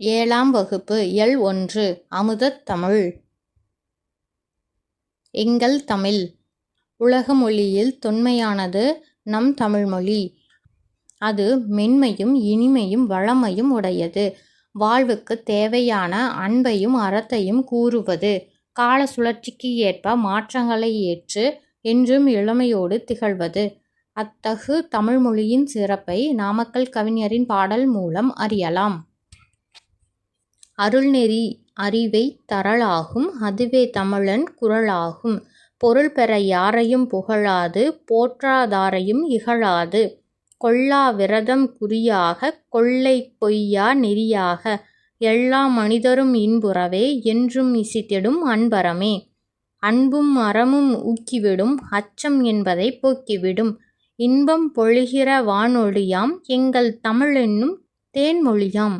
ஏழாம் வகுப்பு எல் ஒன்று அமுதத் தமிழ். எங்கள் தமிழ். உலக மொழியில் தொன்மையானது நம் தமிழ்மொழி. அது மென்மையும் இனிமையும் வளமையும் உடையது. வாழ்வுக்குத் தேவையான அன்பையும் அறத்தையும் கூறுவது. கால சுழற்சிக்கு ஏற்ப மாற்றங்களை ஏற்று என்றும் இளமையோடு திகழ்வது. அத்தகு தமிழ்மொழியின் சிறப்பை நாமக்கல் கவிஞரின் பாடல் மூலம் அறியலாம். அருள்நெறி அறிவைத் தரலாகும் அதுவே தமிழன் குரலாகும். பொருள் பெற யாரையும் புகழாது போற்றாதாரையும் இகழாது. கொல்லா விரதம் குறியாகக் கொள்ளை பொய்யா நெறியாக. எல்லா மனிதரும் இன்புறவே என்றும் இசித்திடும் அன்பறமே அன்பும் அறமும் ஊக்கிவிடும் அச்சம் என்பதைப் போக்கிவிடும். இன்பம் பொழிகிற வானொலியாம் எங்கள் தமிழென்னும் தேன்மொழியாம்.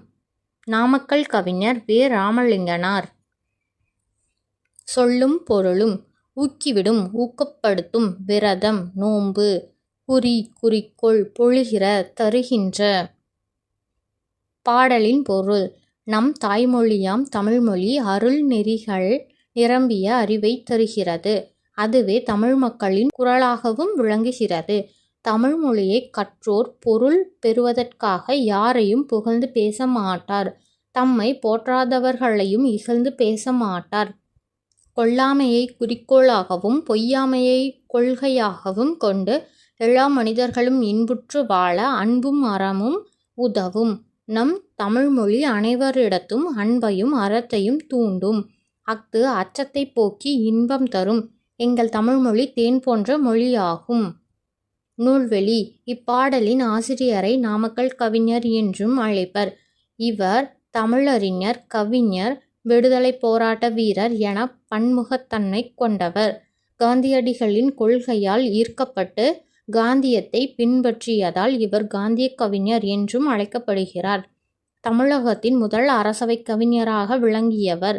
நாமக்கல் கவிஞர் வே. ராமலிங்கனார். சொல்லும் பொருளும் ஊக்கிவிடும் ஊக்கப்படுத்தும் விரதம் நோன்பு குறி குறிக்கோள் பொழிகிற தருகின்ற பாடலின் பொருள். நம் தாய்மொழியாம் தமிழ்மொழி அருள் நெறிகள் நிரம்பிய அறிவைத் தருகிறது. அதுவே தமிழ் மக்களின் குரலாகவும் விளங்குகிறது. தமிழ்மொழியை கற்றோர் பொருள் பெறுவதற்காக யாரையும் புகழ்ந்து பேச மாட்டார். தம்மை போற்றாதவர்களையும் இகழ்ந்து பேச மாட்டார். கொல்லாமையை குறிக்கோளாகவும் பொய்யாமையை கொள்கையாகவும் கொண்டு எல்லா மனிதர்களும் இன்புற்று வாழ அன்பும் அறமும் உதவும். நம் தமிழ்மொழி அனைவரிடத்தும் அன்பையும் அறத்தையும் தூண்டும். அஃது அச்சத்தை போக்கி இன்பம் தரும். எங்கள் தமிழ்மொழி தேன் போன்ற மொழியாகும். நூல்வெளி. இப்பாடலின் ஆசிரியரை நாமக்கல் கவிஞர் என்றும் அழைப்பர். இவர் தமிழறிஞர் கவிஞர் விடுதலைப் போராட்ட வீரர் என பன்முகத்தன்மை கொண்டவர். காந்தியடிகளின் கொள்கையால் ஈர்க்கப்பட்டு காந்தியத்தை பின்பற்றியதால் இவர் காந்திய கவிஞர் என்றும் அழைக்கப்படுகிறார். தமிழகத்தின் முதல் அரசவைக் கவிஞராக விளங்கியவர்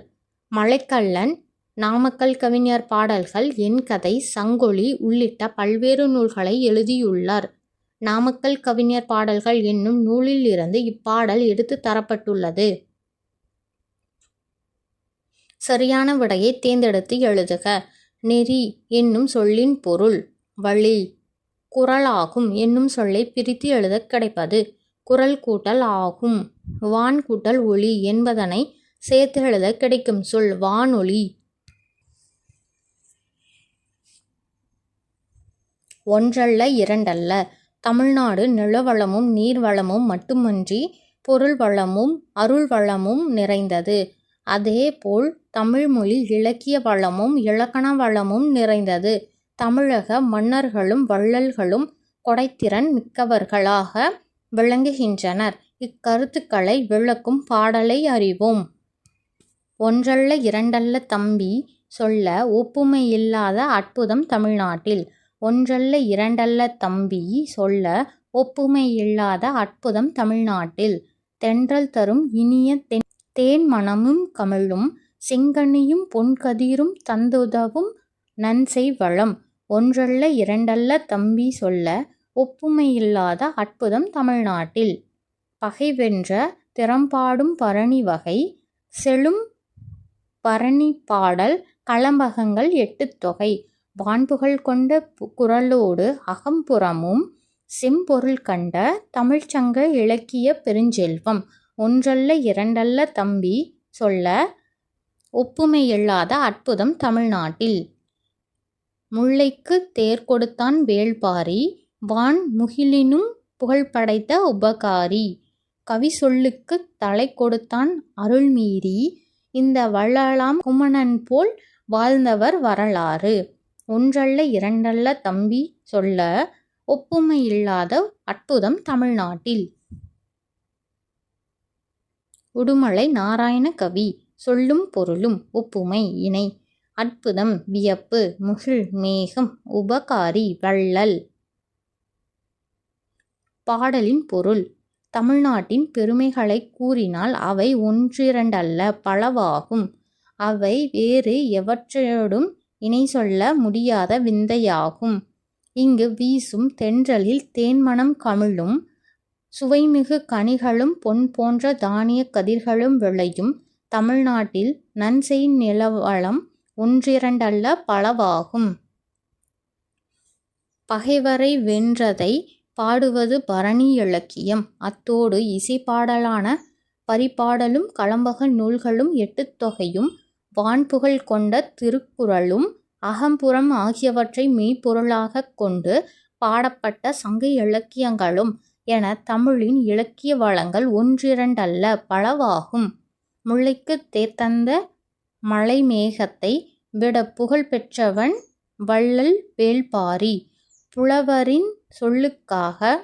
மலைக்கல்லன் நாமக்கல் கவிஞர் பாடல்கள் என் கதை சங்கொலி உள்ளிட்ட பல்வேறு நூல்களை எழுதியுள்ளார். நாமக்கல் கவிஞர் பாடல்கள் என்னும் நூலில் இருந்து இப்பாடல் எடுத்து தரப்பட்டுள்ளது. சரியான விடையை தேர்ந்தெடுத்து எழுதுக. நெறி என்னும் சொல்லின் பொருள். வழி. குரலாகும் என்னும் சொல்லை பிரித்து எழுத கிடைப்பது. குரல் கூட்டல் ஆகும். வான் கூட்டல் ஒளி என்பதனை சேர்த்து எழுத கிடைக்கும் சொல் வானொலி. ஒன்றல்ல இரண்டல்ல. தமிழ்நாடு நிலவளமும் நீர்வளமும் மட்டுமன்றி பொருள் வளமும் அருள் வளமும் நிறைந்தது. அதேபோல் தமிழ்மொழி இலக்கிய வளமும் இலக்கண வளமும் நிறைந்தது. தமிழக மன்னர்களும் வள்ளல்களும் கொடைத்திறன் மிக்கவர்களாக விளங்குகின்றனர். இக்கருத்துக்களை விளக்கும் பாடலை அறிவோம். ஒன்றல்ல இரண்டல்ல தம்பி சொல்ல ஒப்புமையில்லாத அற்புதம் தமிழ்நாட்டில். ஒன்றல்ல இரண்டல்ல தம்பி சொல்ல ஒப்புமையில்லாத அற்புதம் தமிழ்நாட்டில். தென்றல் தரும் இனிய தென் தேன் மணமும் கமழும் செங்கனியும் பொன்கதிரும் தந்துதவும் நன்செய் வளம். ஒன்றல்ல இரண்டல்ல தம்பி சொல்ல ஒப்புமையில்லாத அற்புதம் தமிழ்நாட்டில். பகை வென்ற திறம்பாடும் பரணி வகை செழும் பரணி பாடல் களம்பகங்கள் எட்டு தொகை. வான்புகழ் கொண்ட குரலோடு அகம்புறமும் செம்பொருள் கண்ட தமிழ்ச்சங்க இலக்கிய பெருஞ்செல்வம். ஒன்றல்ல இரண்டல்ல தம்பி சொல்ல ஒப்புமையில்லாத அற்புதம் தமிழ்நாட்டில். முல்லைக்கு தேர் கொடுத்தான் வேள்பாரி வான் முகிலினும் புகழ் படைத்த உபகாரி. கவி சொல்லுக்கு தலை கொடுத்தான் அருள்மீறி இந்த வள்ளலாம் குமணன் போல் வாழ்ந்தவர் வரலாறு. ஒன்றல்ல இரண்டல்ல தம்பி சொல்ல ஒப்புமையில்லாத அற்புதம் தமிழ்நாட்டில். உடுமலை நாராயண கவி சொல்லும் பொருளும் ஒப்புமை இணை. அற்புதம் வியப்பு முகில் மேகம் உபகாரி வள்ளல். பாடலின் பொருள் தமிழ்நாட்டின் பெருமைகளை கூறினால் அவை ஒன்றிரண்டல்ல பலவாகும். அவை வேறு எவற்றோடும் இணை சொல்ல முடியாத விந்தையாகும் இங்கு வீசும் தென்றலில் தேன்மணம் கமிழும் சுவைமிகு கனிகளும் பொன் போன்ற தானியக் கதிர்களும் விளையும் தமிழ்நாட்டில் நன்செய் நிலவளம் ஒன்றிரண்டல்ல பலவாகும். பகைவரை வென்றதை பாடுவது பரணி இலக்கியம். அத்தோடு இசைப்பாடலான பரிபாடலும் கலம்பக நூல்களும் எட்டுத்தொகையும் வான்புகழ் கொண்ட திருக்குறளும் அகம்புறம் ஆகியவற்றை மெய்ப்பொருளாகக் கொண்டு பாடப்பட்ட சங்க இலக்கியங்களும் என தமிழின் இலக்கிய வளங்கள் ஒன்றிரண்டல்ல பலவாகும். முல்லைக்குத் தேத்தந்த மலை மேகத்தை விட புகழ்பெற்றவன் வள்ளல் வேள்பாரி. புலவரின் சொல்லுக்காக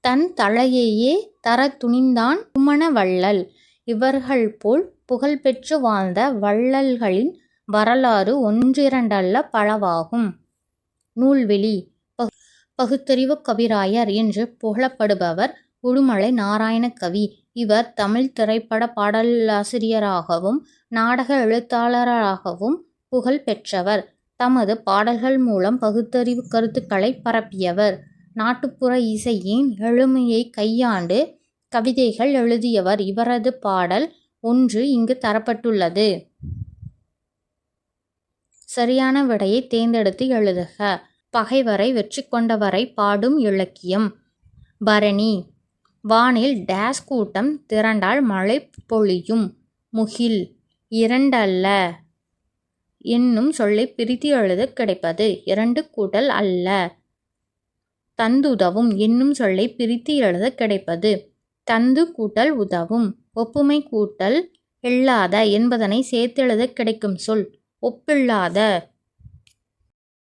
தன் தலையையே தரத் துணிந்தான் குமண வள்ளல். இவர்கள் போல் பெற்று வாழ்ந்த வள்ளல்களின் வரலாறு ஒன்றிரண்டல்ல பலவாகும். நூல்வெளி பகுத்தறிவுக் கவிராயர் என்று புகழப்படுபவர் உடுமலை நாராயணகவி. இவர் தமிழ் திரைப்பட பாடலாசிரியராகவும் நாடக எழுத்தாளராகவும் புகழ் பெற்றவர். தமது பாடல்கள் மூலம் பகுத்தறிவு கருத்துக்களை பரப்பியவர். நாட்டுப்புற இசையின் எழுமையை கையாண்டு கவிதைகள் எழுதியவர். இவரது பாடல் ஒன்று இங்கு தரப்பட்டுள்ளது. சரியான விடையை தேர்ந்தெடுத்து எழுதுக. பகைவரை வெற்றி கொண்டவரை பாடும் இலக்கியம். பரணி. வானில் கூட்டம் திரண்டால் மழை பொழியும். முகில். இரண்டல்ல என்னும் சொல்லை பிரித்து எழுதக் கிடைப்பது இரண்டு கூட்டல் அல்ல. தந்துதவும் என்னும் சொல்லை பிரித்து எழுதக் கிடைப்பது தந்து கூட்டல் உதவும். ஒப்புமை கூட்டல் இல்லாத என்பதனை சேர்த்தெழுதக் கிடைக்கும் சொல் ஒப்பில்லாத.